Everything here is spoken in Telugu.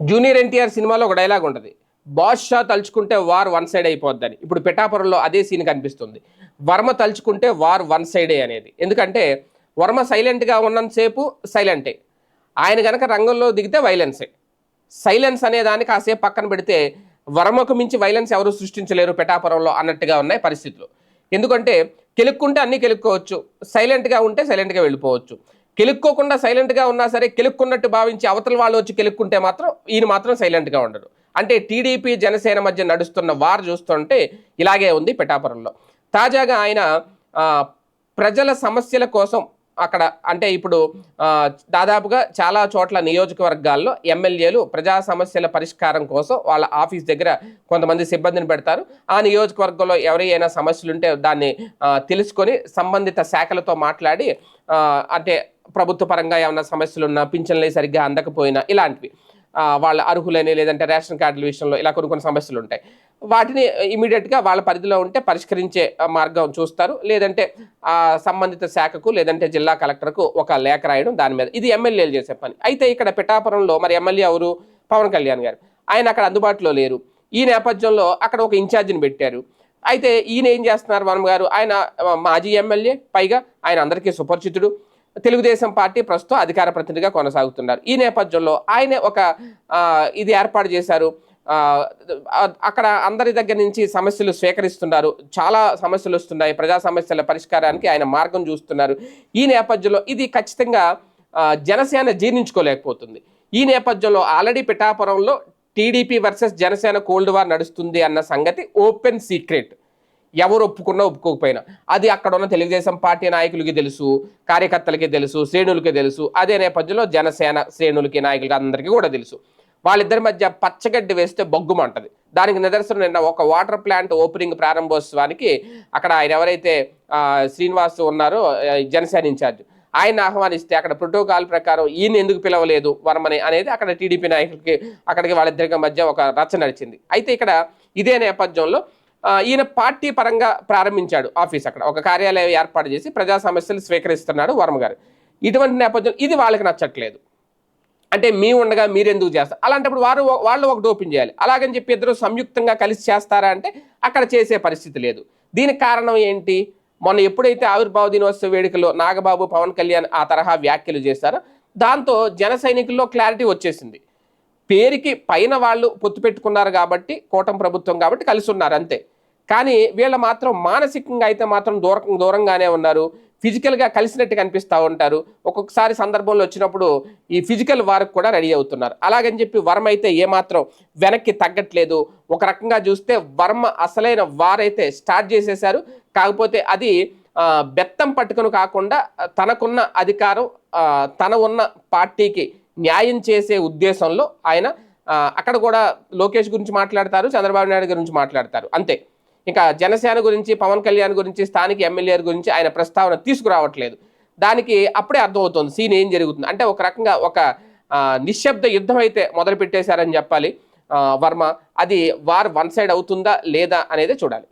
జూనియర్ ఎన్టీఆర్ సినిమాలో ఒక డైలాగ్ ఉంటుంది. బాద్షా తలుచుకుంటే వార్ వన్ సైడ్ అయిపోద్దని. ఇప్పుడు పిఠాపురంలో అదే సీన్ కనిపిస్తుంది. వర్మ తలుచుకుంటే వార్ వన్ సైడే అనేది. ఎందుకంటే వర్మ సైలెంట్గా ఉన్నంతసేపు సైలెంటే ఆయన కనుక రంగంలో దిగితే వైలెన్సే సైలెన్స్ అనే దాన్ని కాసేపు పక్కన పెడితే వర్మకు మించి వైలెన్స్ ఎవరు సృష్టించలేరు పిఠాపురంలో అన్నట్టుగా ఉన్నాయి పరిస్థితులు. ఎందుకంటే కెలుక్కుంటే అన్నీ కెలుక్కోవచ్చు. సైలెంట్గా ఉంటే సైలెంట్గా వెళ్ళిపోవచ్చు. కెలుక్కోకుండా సైలెంట్గా ఉన్నా సరే కెలుక్కున్నట్టు భావించి అవతల వాళ్ళు వచ్చి కెలుక్కుంటే మాత్రం ఈయన మాత్రం సైలెంట్గా ఉండడు. అంటే టీడీపీ జనసేన మధ్య నడుస్తున్న వార్ చూస్తుంటే ఇలాగే ఉంది పిఠాపురంలో. తాజాగా ఆయన ప్రజల సమస్యల కోసం అక్కడ అంటే ఇప్పుడు దాదాపుగా చాలా చోట్ల నియోజకవర్గాల్లో ఎమ్మెల్యేలు ప్రజా సమస్యల పరిష్కారం కోసం వాళ్ళ ఆఫీస్ దగ్గర కొంతమంది సిబ్బందిని పెడతారు. ఆ నియోజకవర్గంలో ఎవరైనా సమస్యలుంటే దాన్ని తెలుసుకొని సంబంధిత శాఖలతో మాట్లాడి అంటే ప్రభుత్వ పరంగా ఏమైనా సమస్యలు ఉన్నా పింఛన్లు సరిగ్గా అందకపోయినా ఇలాంటివి. వాళ్ళ అర్హులని లేదంటే రేషన్ కార్డుల విషయంలో ఇలా కొన్ని కొన్ని సమస్యలు ఉంటాయి. వాటిని ఇమీడియట్గా వాళ్ళ పరిధిలో ఉంటే పరిష్కరించే మార్గం చూస్తారు. లేదంటే సంబంధిత శాఖకు లేదంటే జిల్లా కలెక్టర్కు ఒక లేఖ రాయడం దాని మీద. ఇది ఎమ్మెల్యేలు చేసే పని. అయితే ఇక్కడ పిఠాపురంలో మరి ఎమ్మెల్యే ఎవరు? పవన్ కళ్యాణ్ గారు. ఆయన అక్కడ అందుబాటులో లేరు. ఈ నేపథ్యంలో అక్కడ ఒక ఇన్ఛార్జిని పెట్టారు. అయితే ఈయన ఏం చేస్తున్నారు వనం గారు ఆయన మాజీ ఎమ్మెల్యే పైగా ఆయన అందరికీ సుపరిచితుడు. తెలుగుదేశం పార్టీ ప్రస్తుతం అధికార ప్రతినిధిగా కొనసాగుతున్నారు. ఈ నేపథ్యంలో ఆయన ఒక ఇది ఏర్పాటు చేశారు. అక్కడ అందరి దగ్గర నుంచి సమస్యలు స్వీకరిస్తున్నారు. చాలా సమస్యలు వస్తున్నాయి. ప్రజా సమస్యల పరిష్కారానికి ఆయన మార్గం చూస్తున్నారు. ఈ నేపథ్యంలో ఇది ఖచ్చితంగా జనసేన జీర్ణించుకోలేకపోతుంది. ఈ నేపథ్యంలో ఆల్రెడీ పిఠాపురంలో TDP versus Janasena cold war నడుస్తుంది అన్న సంగతి ఓపెన్ సీక్రెట్. ఎవరు ఒప్పుకున్నా ఒప్పుకోకపోయినా. అది అక్కడ ఉన్న తెలుగుదేశం పార్టీ నాయకులకి తెలుసు కార్యకర్తలకి తెలుసు శ్రేణులకి తెలుసు. అదే నేపథ్యంలో జనసేన శ్రేణులకి నాయకులకి అందరికీ కూడా తెలుసు. వాళ్ళిద్దరి మధ్య పచ్చగడ్డి వేస్తే బొగ్గుమంటది. దానికి నిదర్శనం నిన్న ఒక వాటర్ ప్లాంట్ ఓపెనింగ్ ప్రారంభోత్సవానికి అక్కడ ఆయన ఎవరైతే శ్రీనివాస్ ఉన్నారో జనసేన ఇన్ఛార్జ్. ఆయన ఆహ్వానిస్తే అక్కడ ప్రోటోకాల్ ప్రకారం ఈయన ఎందుకు పిలవలేదు వర్మని అనేది అక్కడ టీడీపీ నాయకులకి అక్కడికి వాళ్ళిద్దరికి మధ్య ఒక రచ్చ నడిచింది. అయితే ఇక్కడ ఇదే నేపథ్యంలో ఈయన పార్టీ పరంగా ప్రారంభించాడు ఆఫీస్ అక్కడ. ఒక కార్యాలయం ఏర్పాటు చేసి ప్రజా సమస్యలు స్వీకరిస్తున్నాడు వర్మ గారు. ఇటువంటి నేపథ్యం ఇది వాళ్ళకి నచ్చట్లేదు. అంటే మీ ఉండగా మీరెందుకు చేస్తారు అలాంటప్పుడు వారు వాళ్ళు ఒకటి ఓపెన్ చేయాలి. అలాగని చెప్పి ఇద్దరు సంయుక్తంగా కలిసి చేస్తారా అంటే అక్కడ చేసే పరిస్థితి లేదు. దీనికి కారణం ఏంటి? మొన్న ఎప్పుడైతే ఆవిర్భావ దినోత్సవ వేడుకలో నాగబాబు పవన్ కళ్యాణ్ ఆ తరహా వ్యాఖ్యలు చేశారో దాంతో జన సైనికుల్లో క్లారిటీ వచ్చేసింది. పేరుకి పైన వాళ్ళు పొత్తు పెట్టుకున్నారు కాబట్టి కూటమి ప్రభుత్వం కాబట్టి కలిసి ఉన్నారు అంతే. కానీ వీళ్ళ మాత్రం మానసికంగా అయితే మాత్రం దూరం దూరంగానే ఉన్నారు. ఫిజికల్గా కలిసినట్టు కనిపిస్తూ ఉంటారు. ఒక్కొక్కసారి సందర్భంలో వచ్చినప్పుడు ఈ ఫిజికల్ వారికి కూడా రెడీ అవుతున్నారు. అలాగని చెప్పి వర్మ అయితే ఏమాత్రం వెనక్కి తగ్గట్లేదు. ఒక రకంగా చూస్తే వర్మ అసలైన వారైతే స్టార్ట్ చేసేశారు. కాకపోతే అది బెత్తం పట్టుకుని కాకుండా తనకున్న అధికారం తన ఉన్న పార్టీకి న్యాయం చేసే ఉద్దేశంలో ఆయన అక్కడ కూడా లోకేష్ గురించి మాట్లాడతారు చంద్రబాబు నాయుడు గురించి మాట్లాడతారు. అంతే. ఇంకా జనసేన గురించి పవన్ కళ్యాణ్ గురించి స్థానిక ఎమ్మెల్యేల గురించి ఆయన ప్రస్తావన తీసుకురావట్లేదు. దానికి అప్పుడే అర్థమవుతుంది సీన్ ఏం జరుగుతుంది. అంటే ఒక రకంగా ఒక నిశ్శబ్ద యుద్ధం అయితే మొదలుపెట్టేశారని చెప్పాలి వర్మ. అది వార్ వన్ సైడ్ అవుతుందా లేదా అనేది చూడాలి.